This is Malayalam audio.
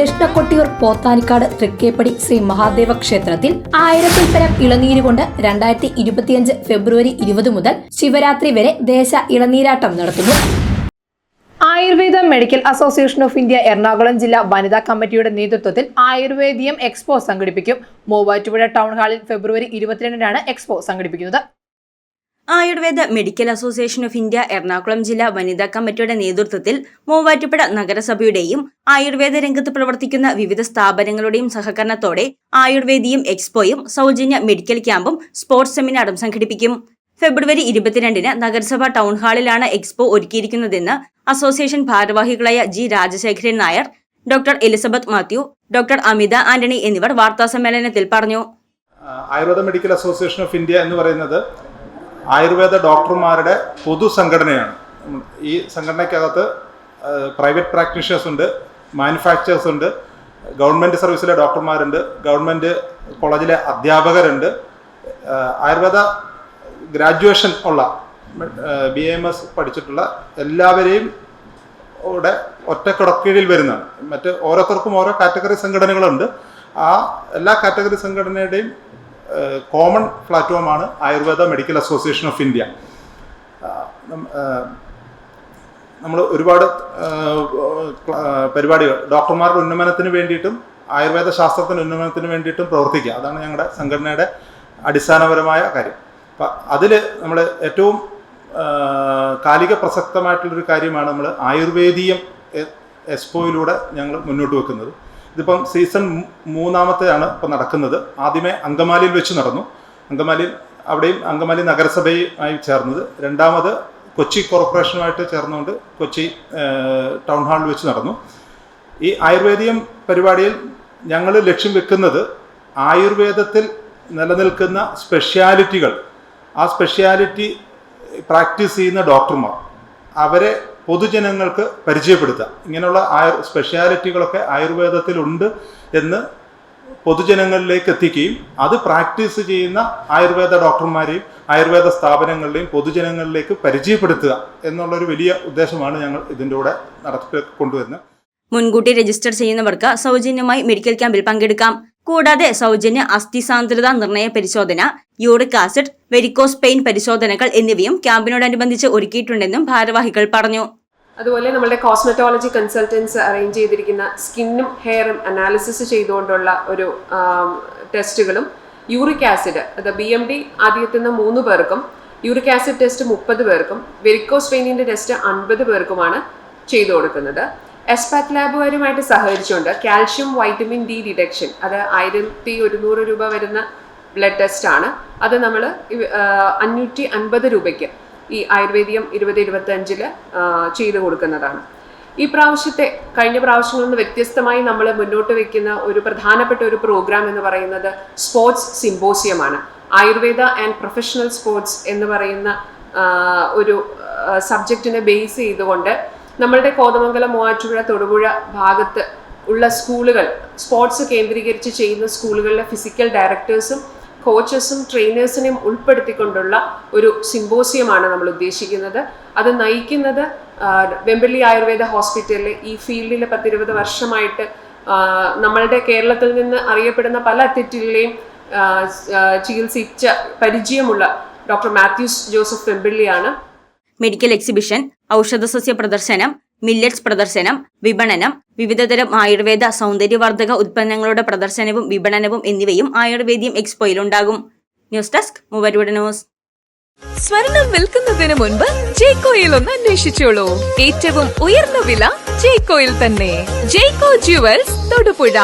ദക്ഷിണ കൊട്ടിയൂർ പോത്താനിക്കാട് തൃക്കേപ്പടി ശ്രീ മഹാദേവ ക്ഷേത്രത്തിൽ ആയിരത്തിൽ പരം ഇളനീര് കൊണ്ട് രണ്ടായിരത്തി ഇരുപത്തിയഞ്ച് ഫെബ്രുവരി ഇരുപത് മുതൽ ശിവരാത്രി വരെ ദേശ ഇളനീരാട്ടം നടത്തുന്നു. Ayurveda medical association of India Ernakulam ജില്ലാ വനിതാ കമ്മിറ്റിയുടെ നേതൃത്വത്തിൽ ആയുർവേദിയം എക്സ്പോ സംഘടിപ്പിക്കും. മൂവാറ്റുപുഴ ടൗൺ ഹാളിൽ ഫെബ്രുവരി ഇരുപത്തിരണ്ടിനാണ് എക്സ്പോ സംഘടിപ്പിക്കുന്നത്. Ayurveda medical association of India Ernakulam ജില്ലാ വനിതാ കമ്മിറ്റിയുടെ നേതൃത്വത്തിൽ മൂവാറ്റുപുഴ നഗരസഭയുടെയും ആയുർവേദ രംഗത്ത് പ്രവർത്തിക്കുന്ന വിവിധ സ്ഥാപനങ്ങളുടെയും സഹകരണത്തോടെ ആയുർവേദിയും എക്സ്പോയും സൗജന്യ മെഡിക്കൽ ക്യാമ്പും സ്പോർട്സ് സെമിനാറും സംഘടിപ്പിക്കും. ഫെബ്രുവരി ഇരുപത്തിരണ്ടിന് നഗരസഭ ടൗൺ ഹാളിലാണ് എക്സ്പോ ഒരുക്കിയിരിക്കുന്നതെന്ന് അസോസിയേഷൻ ഭാരവാഹികളായ G Rajasekharan Nair doctor Elizabeth Mathew doctor Amitha Antony എന്നിവർ വാർത്താസമ്മേളനത്തിൽ പറഞ്ഞു. Ayurveda medical association of India എന്ന് പറയുന്നത് ആയുർവേദ ഡോക്ടർമാരുടെ പൊതു സംഘടനയാണ്. ഈ സംഘടനയ്ക്കകത്ത് പ്രൈവറ്റ് പ്രാക്ടീഷേഴ്സ് ഉണ്ട് മാനുഫാക്ചേഴ്സ് ഉണ്ട് ഗവൺമെന്റ് സർവീസിലെ ഡോക്ടർമാരുണ്ട് ഗവൺമെന്റ് കോളേജിലെ അധ്യാപകരുണ്ട്. ആയുർവേദ ഗ്രാജുവേഷൻ ഉള്ള ബി എം എസ് പഠിച്ചിട്ടുള്ള എല്ലാവരെയും ഇവിടെ ഒറ്റ കിടക്കീഴിൽ വരുന്നതാണ്. മറ്റ് ഓരോരുത്തർക്കും ഓരോ കാറ്റഗറി സംഘടനകളുണ്ട്. ആ എല്ലാ കാറ്റഗറി സംഘടനയുടെയും കോമൺ പ്ലാറ്റ്ഫോമാണ് Ayurveda medical association of India. നമ്മൾ ഒരുപാട് പരിപാടികൾ ഡോക്ടർമാരുടെ ഉന്നമനത്തിന് വേണ്ടിയിട്ടും ആയുർവേദ ശാസ്ത്രത്തിന്റെ ഉന്നമനത്തിന് വേണ്ടിയിട്ടും പ്രവർത്തിക്കുക. അതാണ് ഞങ്ങളുടെ സംഘടനയുടെ അടിസ്ഥാനപരമായ കാര്യം. അപ്പം അതിൽ നമ്മൾ ഏറ്റവും കാലിക പ്രസക്തമായിട്ടുള്ളൊരു കാര്യമാണ് നമ്മൾ ആയുർവേദീയം എക്സ്പോയിലൂടെ ഞങ്ങൾ മുന്നോട്ട് വെക്കുന്നത്. ഇതിപ്പം സീസൺ മൂന്നാമത്തെയാണ് ഇപ്പം നടക്കുന്നത്. ആദ്യമേ അങ്കമാലിയിൽ വെച്ച് നടന്നു. അങ്കമാലിയിൽ അവിടെയും അങ്കമാലി നഗരസഭയുമായി ചേർന്നത്. രണ്ടാമത് കൊച്ചി കോർപ്പറേഷനുമായിട്ട് ചേർന്നുകൊണ്ട് കൊച്ചി ടൗൺ ഹാളിൽ വെച്ച് നടന്നു. ഈ ആയുർവേദിയം പരിപാടിയിൽ ഞങ്ങൾ ലക്ഷ്യം വെക്കുന്നത് ആയുർവേദത്തിൽ നിലനിൽക്കുന്ന സ്പെഷ്യാലിറ്റികൾ ആ സ്പെഷ്യാലിറ്റി പ്രാക്ടീസ് ചെയ്യുന്ന ഡോക്ടർമാർ. അവരെ പൊതുജനങ്ങൾക്ക് പരിചയപ്പെടുത്തുക. ഇങ്ങനെയുള്ള ആയു സ്പെഷ്യാലിറ്റികളൊക്കെ ആയുർവേദത്തിലുണ്ട് എന്ന് പൊതുജനങ്ങളിലേക്ക് എത്തിക്കുകയും അത് പ്രാക്ടീസ് ചെയ്യുന്ന ആയുർവേദ ഡോക്ടർമാരെയും ആയുർവേദ സ്ഥാപനങ്ങളിലെയും പൊതുജനങ്ങളിലേക്ക് പരിചയപ്പെടുത്തുക എന്നുള്ളൊരു വലിയ ഉദ്ദേശമാണ് ഞങ്ങൾ ഇതിന്റെ കൂടെ നടത്തി കൊണ്ടുവരുന്നത് മുൻകൂട്ടി രജിസ്റ്റർ ചെയ്യുന്നവർക്ക് സൗജന്യമായി മെഡിക്കൽ ക്യാമ്പിൽ പങ്കെടുക്കാം. കൂടാതെ സൗജന്യ അസ്ഥി സാന്ദ്രത നിർണയ പരിശോധന യൂറിക് ആസിഡ് വെരിക്കോസ് പെയിൻ പരിശോധനകൾ എന്നിവയും ക്യാമ്പിനോടനുബന്ധിച്ച് ഒരുക്കിയിട്ടുണ്ടെന്നും ഭാരവാഹികൾ പറഞ്ഞു. അതുപോലെ നമ്മുടെ കോസ്മെറ്റോളജി കൺസൾട്ടൻസ് അറേഞ്ച് ചെയ്തിരിക്കുന്ന സ്കിന്നും ഹെയറും അനാലിസിസ് ചെയ്തുകൊണ്ടുള്ള ഒരു ടെസ്റ്റുകളും യൂറിക് ആസിഡ് അത് ബി എം ഡി ആദ്യത്തുന്ന മൂന്ന് പേർക്കും യൂറിക് ആസിഡ് ടെസ്റ്റ് മുപ്പത് പേർക്കും വെരിക്കോസ് വെയിനിന്റെ ടെസ്റ്റ് അൻപത് പേർക്കുമാണ് ചെയ്തു കൊടുക്കുന്നത്. എസ്പാറ്റ് ലാബുകാരുമായിട്ട് സഹകരിച്ചുകൊണ്ട് കാൽഷ്യം വൈറ്റമിൻ ഡി ഡിഡക്ഷൻ അത് ആയിരത്തി ഒരുന്നൂറ് രൂപ വരുന്ന ബ്ലഡ് ടെസ്റ്റ് ആണ്. അത് നമ്മൾ അഞ്ഞൂറ്റി അൻപത് രൂപയ്ക്ക് ഈ ആയുർവേദിയം ഇരുപത് ഇരുപത്തി അഞ്ചിൽ ചെയ്തു കൊടുക്കുന്നതാണ്. ഈ പ്രാവശ്യത്തെ കഴിഞ്ഞ പ്രാവശ്യങ്ങളിൽ നിന്ന് വ്യത്യസ്തമായി നമ്മൾ മുന്നോട്ട് വെക്കുന്ന ഒരു പ്രധാനപ്പെട്ട ഒരു പ്രോഗ്രാം എന്ന് പറയുന്നത് സ്പോർട്സ് സിംബോസിയമാണ് ആയുർവേദ ആൻഡ് പ്രൊഫഷണൽ സ്പോർട്സ് എന്ന് പറയുന്ന ഒരു സബ്ജക്റ്റിനെ ബേസ് ചെയ്തുകൊണ്ട് നമ്മളുടെ കോതമംഗലം മൂവാറ്റുപുഴ തൊടുപുഴ ഭാഗത്ത് ഉള്ള സ്കൂളുകൾ സ്പോർട്സ് കേന്ദ്രീകരിച്ച് ചെയ്യുന്ന സ്കൂളുകളിലെ ഫിസിക്കൽ ഡയറക്ടേഴ്സും കോച്ചസും ട്രെയിനേഴ്സിനെയും ഉൾപ്പെടുത്തിക്കൊണ്ടുള്ള ഒരു സിമ്പോസിയമാണ് നമ്മൾ ഉദ്ദേശിക്കുന്നത്. അത് നയിക്കുന്നത് വെമ്പള്ളി ആയുർവേദ ഹോസ്പിറ്റലിൽ ഈ ഫീൽഡിൽ പത്തിരുപത് വർഷമായിട്ട് നമ്മളുടെ കേരളത്തിൽ നിന്ന് അറിയപ്പെടുന്ന പല അത്ലറ്റുകളെയും ചികിത്സിച്ച പരിചയമുള്ള ഡോക്ടർ മാത്യൂസ് ജോസഫ് വെമ്പിള്ളിയാണ്. മെഡിക്കൽ എക്സിബിഷൻ ഔഷധസസ്യ പ്രദർശനം മില്ലറ്റ്സ് പ്രദർശനം വിപണനം വിവിധതരം ആയുർവേദ സൗന്ദര്യവർദ്ധക ഉൽപ്പന്നങ്ങളുടെ പ്രദർശനവും വിപണനവും എന്നിവയും ആയുർവേദ്യം എക്സ്പോയിലുണ്ടാകും ന്യൂസ് ഡെസ്ക് മൂവരുടെ ന്യൂസ്. സ്വർണം വിൽക്കുന്നതിന് മുൻപ് ജേക്കോയിൽ ഒന്ന് അന്വേഷിച്ചോളൂ ഏറ്റവും ഉയർന്ന വില ജേക്കോയിൽ തന്നെ. ജേക്കോ ജുവൽസ് തൊടുപുഴ.